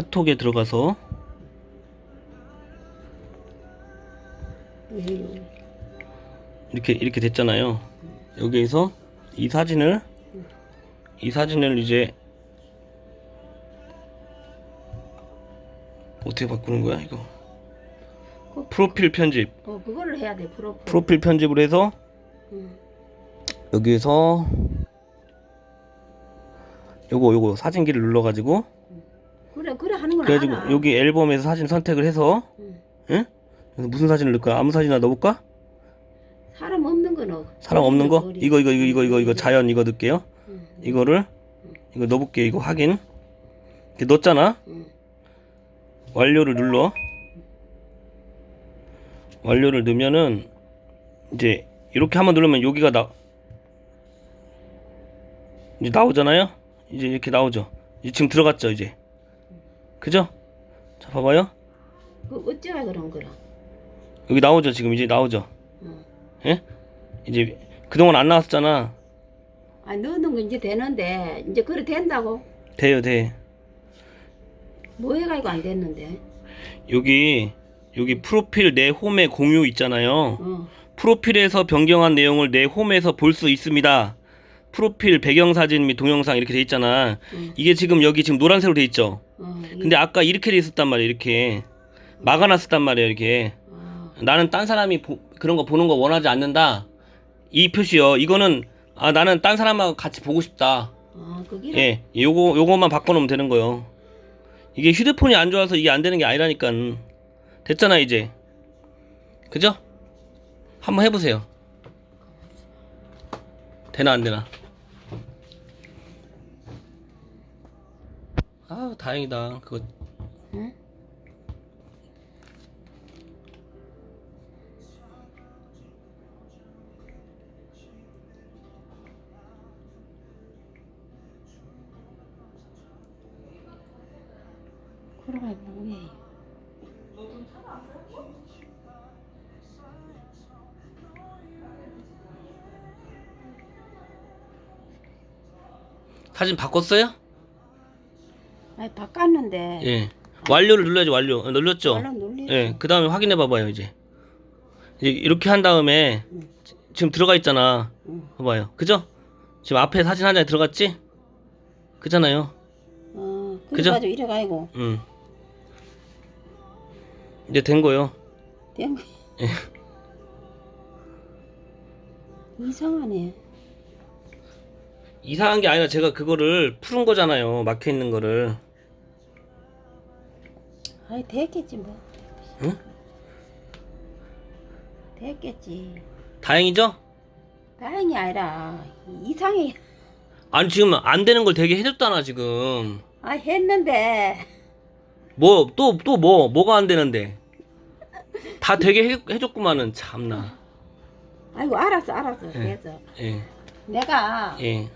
카톡에 들어가서 음, 이렇게 이렇게 됐잖아요. 여기에서 이 사진을 이 사진을 이제 어떻게 바꾸는 거야 이거? 그- 프로필 편집. 어 그거를 해야 돼 프로필. 프로필 편집을 해서 음. 여기에서 요거 요거 사진기를 눌러가지고 그래 그래 하는 건 그래가지고 알아. 여기 앨범에서 사진 선택을 해서 음. 응? 그래서 무슨 사진을 넣을까? 아무 사진이나 넣어볼까? 사람 없는 거 넣어. 사람 없는 거? 머리. 이거 이거 이거 이거 이거 이거 자연 이거 넣을게요. 음, 이거를 이거 넣어볼게요. 이거 확인. 이렇게 넣었잖아. 음. 완료를 눌러. 완료를 넣으면은 이제 이렇게 한번 누르면 여기가 나 이제 나오잖아요. 이제 이렇게 나오죠. 이제 지금 들어갔죠 이제. 그죠? 자 봐봐요. 그 어쩌가 그런 거라. 여기 나오죠 지금 이제 나오죠. 음. 예? 이제 그동안 안 나왔었잖아. 아 넣는 거 이제 되는데 이제 그래 된다고. 돼요 돼. 뭐 해가지고 안 됐는데. 여기 여기 프로필 내 홈에 공유 있잖아요. 어. 프로필에서 변경한 내용을 내 홈에서 볼 수 있습니다. 프로필 배경 사진 및 동영상 이렇게 돼 있잖아. 응. 이게 지금 여기 지금 노란색으로 돼 있죠. 근데 아까 이렇게 돼 있었단 말이야. 이렇게 막아놨었단 말이야. 이렇게 아, 나는 딴 사람이 보- 그런 거 보는 거 원하지 않는다. 이 표시요. 이거는 아 나는 딴 사람하고 같이 보고 싶다. 아. 예, 요거 요거만 바꿔놓으면 되는 거요. 이게 휴대폰이 안 좋아서 이게 안 되는 게 아니라니까. 됐잖아 이제. 그죠? 한번 해보세요. 되나 안 되나? 아 다행이다. 그거 응? 그러가 뭐해? 사진 바꿨어요? 아니 바꿨는데. 예. 완료를 눌러야지 완료. 어, 눌렀죠? 얼른 눌리. 예. 그 다음에 확인해 봐봐요 이제. 이제 이렇게 한 다음에 응. 지- 지금 들어가 있잖아. 응. 봐봐요. 그죠? 지금 앞에 사진 한 장에 들어갔지? 그잖아요. 어. 그죠? 그래가지고 이래 가지고 응. 이제 된 거요. 된 거. 예. 이상하네. 이상한 게 아니라 제가 그거를 푸른 거잖아요. 막혀 있는 거를. 아이 됐겠지 뭐. 응? 됐겠지. 다행이죠? 다행이 아니라 이상해. 아니 지금 안 되는 걸 되게 해줬잖아 지금. 아 했는데 뭐 또 또 뭐 뭐가 안 되는데? 다 되게 해, 해줬구만은 참나. 아이고 알았어 알았어 예. 됐어. 예. 내가 예.